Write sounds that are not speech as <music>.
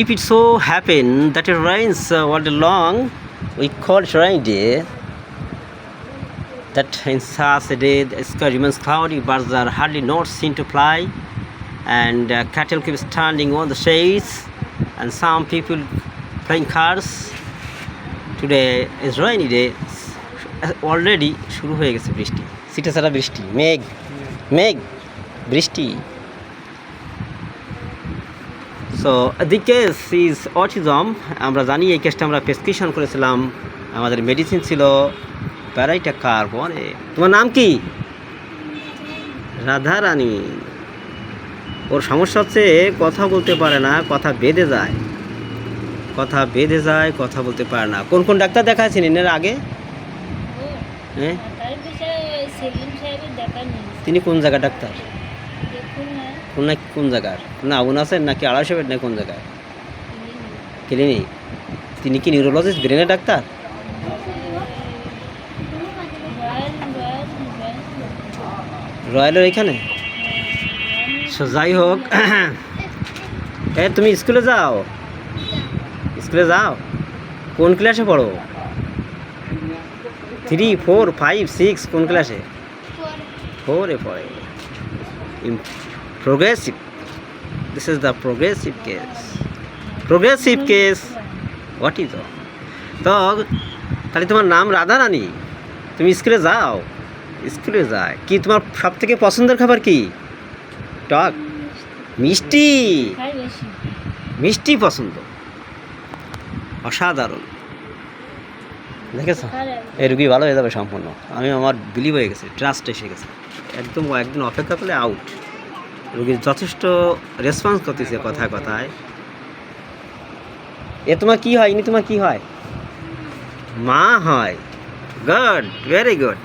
If it so happen that it rains uh, all day long, we call it rainy day. That in such a day the sky remains cloudy, birds are hardly not seen to fly, and uh, cattle keep standing on the shades, and some people playing cars. Today is rainy day. Already শুরু হয়ে গেছে বৃষ্টি সিটে ছাড়া বৃষ্টি মেঘ মেঘ বৃষ্টি so the case is autism আমরা জানি এই কেসটা আমরা প্রেসক্রিপশন করেছিলাম। আমাদের মেডিসিন ছিল প্যারাইটা কার পরে তোমার নাম কি? রাধা রানী ওর সমস্যা হচ্ছে কথা বলতে পারে না কথা বেঁধে যায়। কথা বেঁধে যায় কথা বলতে পারে না। কোন কোন ডাক্তার দেখাচ্ছেন এর আগে? হ্যাঁ? তিনি কোন জায়গা ডাক্তার? কোন না কোন জায়গার? না আবুন আছেন নাকি আড়াইশো বেড না কোন জায়গায়? ক্লিনিক। তিনি কি নিউরোলজিস্ট ব্রেনের ডাক্তার? রয়্যালের এখানে? সো যাই হোক <coughs> এ তুমি স্কুলে যাও। স্কুলে যাও। কোন ক্লাসে পড়ো? থ্রি ফোর ফাইভ সিক্স কোন ক্লাসে? ফোরে। পড়ে। Progressive. This is the progressive case. Progressive case. What is তো তাহলে তোমার নাম রাধা রানী, তুমি স্কুলে যাও। স্কুলে যায়। কি তোমার সব থেকে পছন্দের খাবার কি? টক। মিষ্টি। মিষ্টি পছন্দ। অসাধারণ। দেখেছ? এই রুগী ভালো হয়ে যাবে সম্পূর্ণ। আমি আমার বিলিভ হয়ে গেছে। ট্রাস্ট এসে গেছে। একদম একদিন অপেক্ষা করলে আউট রুগীর যথেষ্ট রেসপন্স করতেছে কথায় কথায়। এ তোমার কি হয়? ইনি তোমার কি হয়? মা হয়। Good very good